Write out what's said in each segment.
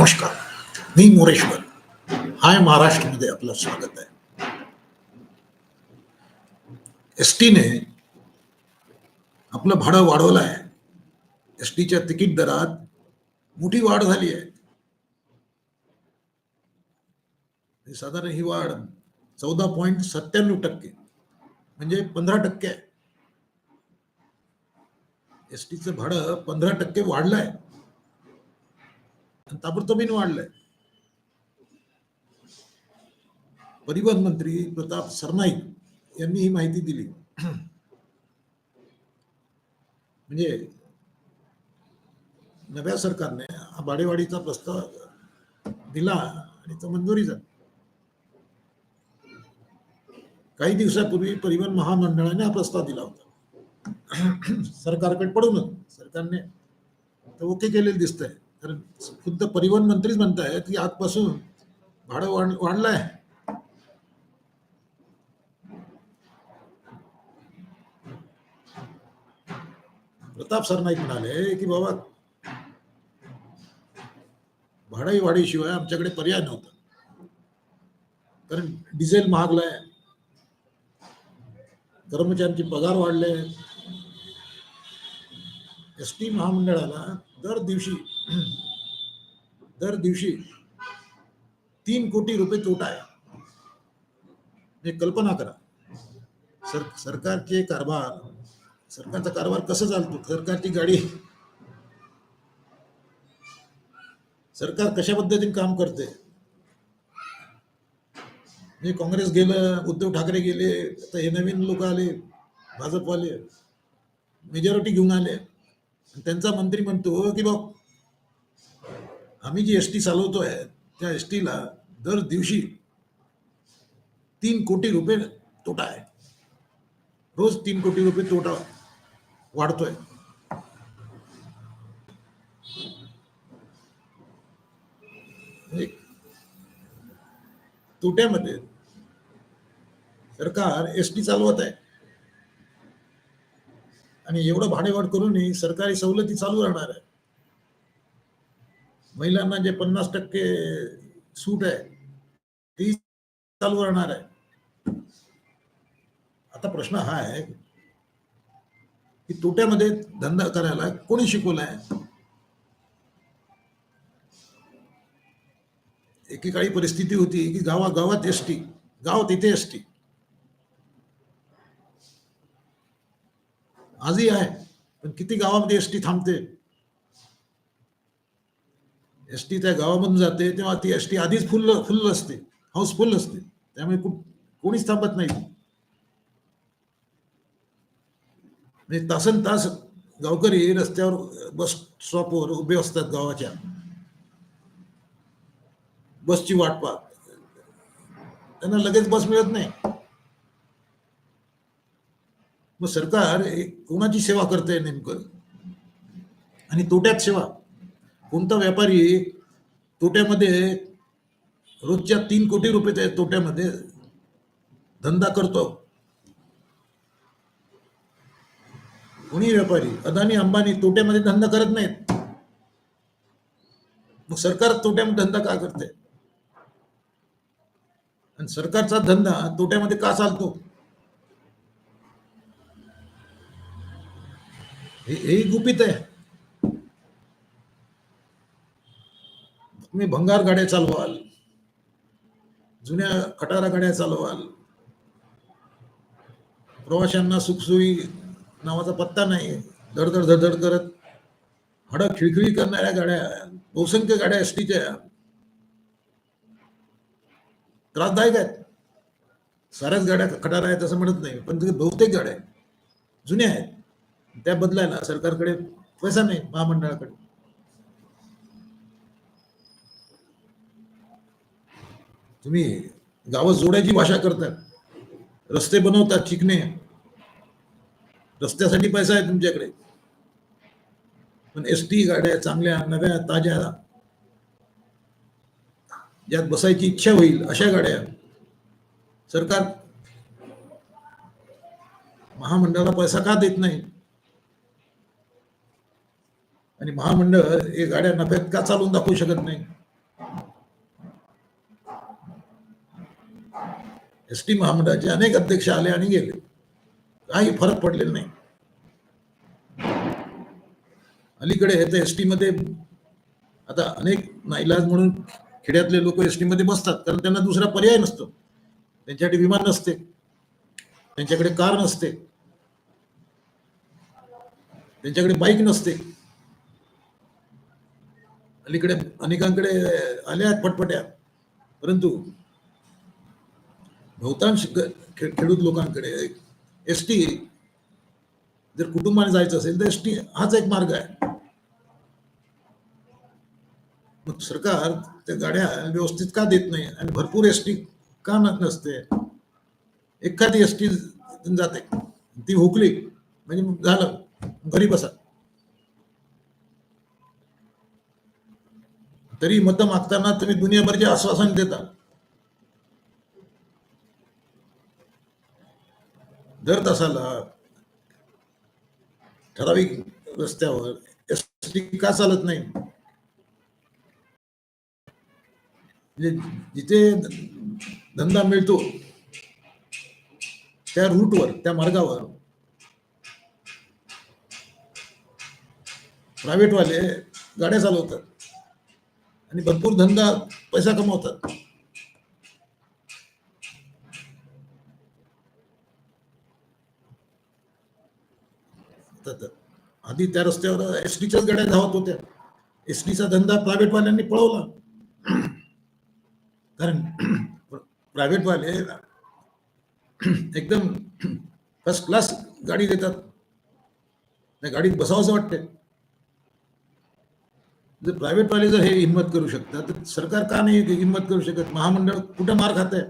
नमस्कार, मी मोरेश्वर हाय महाराष्ट्रमध्ये आपलं स्वागत आहे. एस टीने आपलं भाडं वाढवलं आहे. एस टीच्या तिकीट दरात मोठी वाढ झाली आहे. साधारण ही वाढ चौदा पॉईंट सत्त्याण्णव टक्के, म्हणजे पंधरा टक्के आहे. एस टीचं भाडं पंधरा टक्के वाढलं आहे. ताबडतोबीन वाढलंय. परिवहन मंत्री प्रताप सरनाईक यांनी ही माहिती दिली. म्हणजे नव्या सरकारने हा भाडेवाढीचा प्रस्ताव दिला आणि तो मंजुरी झाला. काही दिवसापूर्वी परिवहन महामंडळाने हा प्रस्ताव दिला होता. सरकारकडे पडूनच सरकारने तर ओके केलेलं दिसतंय. कारण खुद्द परिवहन मंत्रीच म्हणतायत की आजपासून भाडं वाढ वाढलंय. प्रताप सरनाईक म्हणाले की बाबा भाडं वाढीशिवाय आमच्याकडे पर्याय नव्हता. कारण डिझेल महागलाय. कर्मचाऱ्यांचे पगार वाढले एस टी महामंडळाला दर दिवशी दर दिवशी तीन कोटी रुपये तोटा आहे. कल्पना करा. सर सरकारचे कारभार सरकारचा कारभार कसं चालतो? सरकारची गाडी सरकार कशा पद्धतीने काम करते मी काँग्रेस गेलं उद्धव ठाकरे गेले आता हे नवीन लोक आले भाजपवाले मेजॉरिटी घेऊन आले. त्यांचा मंत्री म्हणतो की बा आम्ही जी एस टी चालवतोय त्या एस टीला दर दिवशी तीन कोटी रुपये तोटा आहे. रोज तीन कोटी रुपये तोटा वाढतोय. म्हणजे तोट्यामध्ये सरकार एस टी चालवत आहे. आणि एवढं भाडेवाढ करूनही सरकारी सवलती चालू राहणार आहे. महिलांना जे पन्नास टक्के सूट आहे ती चालू राहणार आहे. आता प्रश्न हा आहे की तोट्यामध्ये धंदा करायला कोणी शिकवलाय? एकेकाळी परिस्थिती होती की गावागावात एस टी गाव तिथे एस टी आजही आहे. पण किती गावामध्ये एस टी थांबते? एस टी त्या गावामधून जाते तेव्हा ती एस टी आधीच फुल फुल असते. हाऊसफुल असते. त्यामुळे कोणीच थांबत नाही. म्हणजे तासन तास गावकरी रस्त्यावर बस स्टॉपवर उभे असतात गावाच्या. बसची वाट पाहत. त्यांना लगेच बस मिळत नाही. मग सरकार कोणाची सेवा करते नेमकं? आणि तोट्यात सेवा. कोणता व्यापारी तोट्यामध्ये रोजच्या तीन कोटी रुपये त्या तोट्यामध्ये धंदा करतो? कोणी व्यापारी? अदानी अंबानी तोट्यामध्ये धंदा करत नाहीत. मग सरकार तोट्यामध्ये धंदा का करते आणि सरकारचा धंदा तोट्यामध्ये का चालतो? हे हेही गुपित आहे. तुम्ही भंगार गाड्या चालवाल. जुन्या खटारा गाड्या चालवाल. प्रवाशांना सुखसोयी नावाचा पत्ता नाही. धडधड धडधड करत हडक खिळखिळी करणाऱ्या गाड्या बहुसंख्य गाड्या एसटीच्या. त्रासदायक आहेत. साऱ्याच गाड्या खटारा आहेत असं म्हणत नाही पण बहुतेक गाड्या जुन्या आहेत. त्या बदलायला सरकारकडे पैसा नाही महामंडळाकडे. तुम्ही गावं जोडायची भाषा करतात. रस्ते बनवतात चिकणे. रस्त्यासाठी पैसा आहे तुमच्याकडे. पण एस टी गाड्या चांगल्या नव्या ताज्या ज्यात बसायची इच्छा होईल अशा गाड्या सरकार महामंडळाला पैसा का देत नाही? आणि महामंडळ हे गाड्या नफ्यात का चालवून दाखवू शकत नाही? एस टी महामंडळाचे अनेक अध्यक्ष आले आणि गेले. काही फरक पडलेला नाही. अलीकडे हे एस टी मध्ये आता अनेक नाईलाज म्हणून खेड्यातले लोक एस टी मध्ये बसतात कारण त्यांना दुसरा पर्याय नसतो. त्यांच्याकडे विमान नसते. त्यांच्याकडे कार नसते. त्यांच्याकडे बाईक नसते. अलीकडे अनेकांकडे आल्या आहेत पटपट्या. परंतु बहुतांश खेडूत लोकांकडे एस टी जर कुटुंबाने जायचं असेल तर एस टी हाच एक मार्ग आहे. मग सरकार त्या गाड्या व्यवस्थित का देत नाही? आणि भरपूर एस टी का नसते? एखादी एस टी जाते. ती हुकली म्हणजे मग झालं. घरी बसा. तरी मतं मागताना तुम्ही दुनियाभरचे आश्वासन देता. दर तासाला ठराविक रस्त्यावर एस टी का चालत नाही? म्हणजे जिथे धंदा मिळतो त्या रूटवर त्या मार्गावर प्रायव्हेटवाले गाड्या चालवतात. आणि भरपूर धंदा पैसा कमवतात. आधी त्या रस्त्यावर एस टीच्याच गाड्या धावत होत्या. एस टीचा धंदा प्रायव्हेटवाल्यांनी पळवला. कारण प्रायव्हेटवाले एकदम फ़र्स्ट क्लास गाडी देतात. त्या गाडीत बसावंसं जर प्रायव्हेटवाले जर हे हिंमत करू शकतात तर सरकार का नाही हिंमत करू शकत? महामंडळ कुठं मार खात आहे?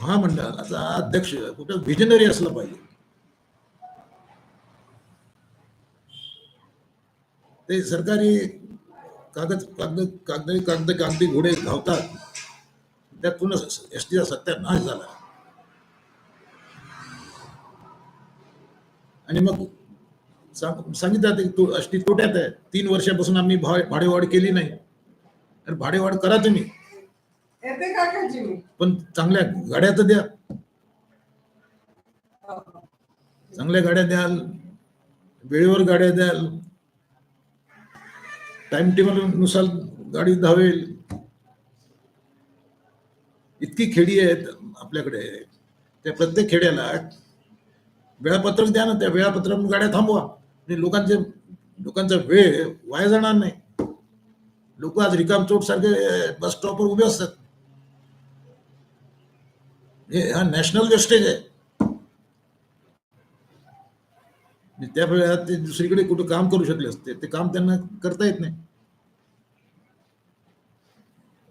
महामंडळाचा अध्यक्ष कुठं व्हिजनरी असला पाहिजे. ते सरकारी कागद कागद कागदी कागद कागदी घोडे धावतात. त्यातूनच एस टीचा सत्यानाश झाला. आणि मग सांगितलं टी तोट्यात आहे. तीन वर्षापासून आम्ही भाडेवाढ केली नाही. तर भाडेवाढ करा तुम्ही. पण चांगल्या गाड्या तर द्या. हो. चांगल्या गाड्या द्याल. वेळेवर गाड्या द्याल. टाइम टेबलनुसार गाडी धावेल. इतकी खेडी आहेत आपल्याकडे. त्या प्रत्येक खेड्याला वेळापत्रक द्या ना त्या वेळापत्रक गाड्या थांबवा. आणि लोकांचे लोकांचा वेळ वाया जाणार नाही. लोक आज रिकामचोट सारखे बस स्टॉपवर उभे असतात. हे हा नॅशनल वेस्टेज आहे. त्या वेळात ते दुसरीकडे कुठं काम करू शकले असते ते काम त्यांना करता येत नाही.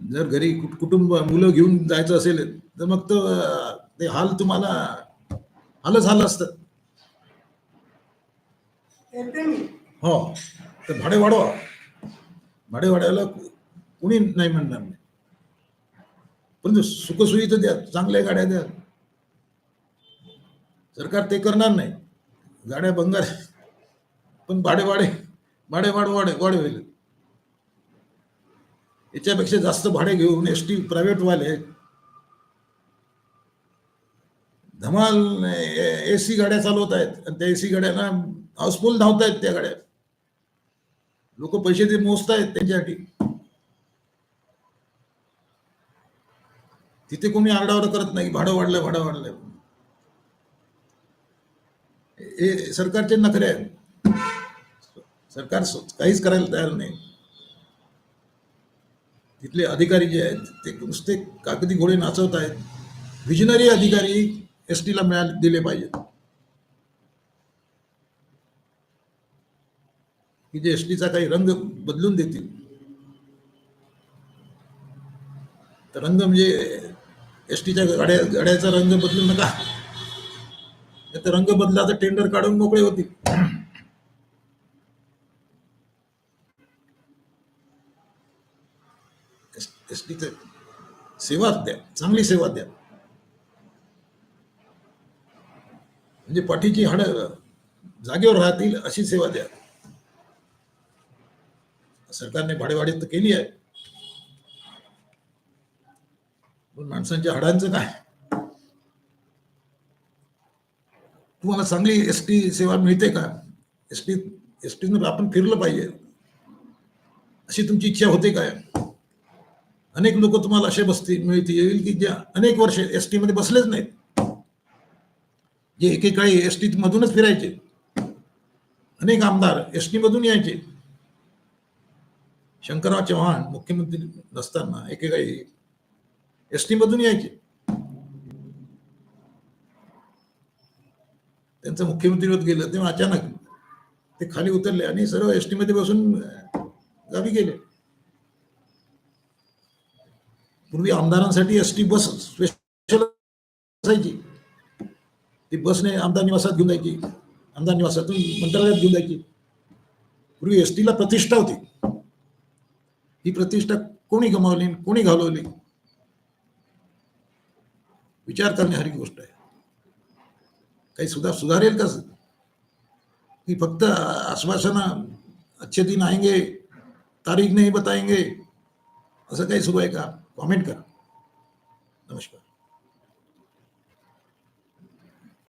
जर घरी कुटुंब मुलं घेऊन जायचं असेल तर मग तो ते हाल तुम्हाला हालच हाल असतात. हो. तर भाडे वाढवा. भाडे वाढवायला कुणी नाही म्हणणार नाही. परंतु सुखसुविधा तर द्या चांगल्या गाड्या द्या. सरकार ते करणार नाही. गाड्या बंगार पण भाडे वाढे. भाडे वाढ वाढे वाढ होईल. याच्यापेक्षा जास्त भाडे घेऊन एस टी प्रायव्हेटवाले धमाल ए सी गाड्या चालवत आहेत. आणि त्या एसी गाड्यांना हाऊसफुल धावत आहेत त्या गाड्या. लोक पैसे ते मोजतायत त्यांच्यासाठी. तिथे कोणी आरडाओरड करत नाही भाडं वाढलं भाडं वाढलं. हे सरकारचे नखरे आहेत. सरकार काहीच करायला तयार नाही. तिथले अधिकारी जे आहेत ते नुसते कागदी घोडे नाचवत आहेत विजनरी अधिकारी एस टीला मिळाले दिले पाहिजेत की जे एस टीचा काही रंग बदलून देतील. तर रंग म्हणजे एस टीच्या गाड्या गाड्याचा रंग बदलू नका. तर रंग बदला तर टेंडर काढून मोकळे होतील. एस टीचं सेवा द्या चांगली सेवा द्या. म्हणजे पाठीची हाडं जागेवर राहतील अशी सेवा द्या. सरकारने भाडेवाडी तर केली आहे. पण माणसांच्या हाडांचं काय? तुम्हाला चांगली एस टी सेवा मिळते का? एस टी एस टीनं आपण फिरलं पाहिजे. अशी तुमची इच्छा होते काय? अनेक लोक तुम्हाला असे बसतील मिळतील येईल की ज्या अनेक वर्ष एस टी मध्ये बसलेच नाहीत. जे एकेकाळी एस टी मधूनच फिरायचे. अनेक आमदार एस टी मधून यायचे. शंकरराव चव्हाण मुख्यमंत्री नसताना एकेकाळी एस टी मधून यायचे. त्यांचं मुख्यमंत्री होत गेलं तेव्हा अचानक ते खाली उतरले आणि सर्व एस टी मध्ये बसून गावी गेले. पूर्वी आमदारांसाठी एस टी बस स्पेशल असायची. ती बसने आमदार निवासात घेऊन जायची. आमदार निवासातून मंत्रालयात घेऊन जायची. पूर्वी एस टीला प्रतिष्ठा होती. ही प्रतिष्ठा कोणी गमावली कोणी घालवली? विचार करण्यासारखी गोष्ट आहे. काही सुधार सुधारेल का? की फक्त आश्वासना अच्छे दिन आएंगे तारीख नाही बताएंगे असं काही सुरू आहे का? कॉमेंट करा. नमस्कार.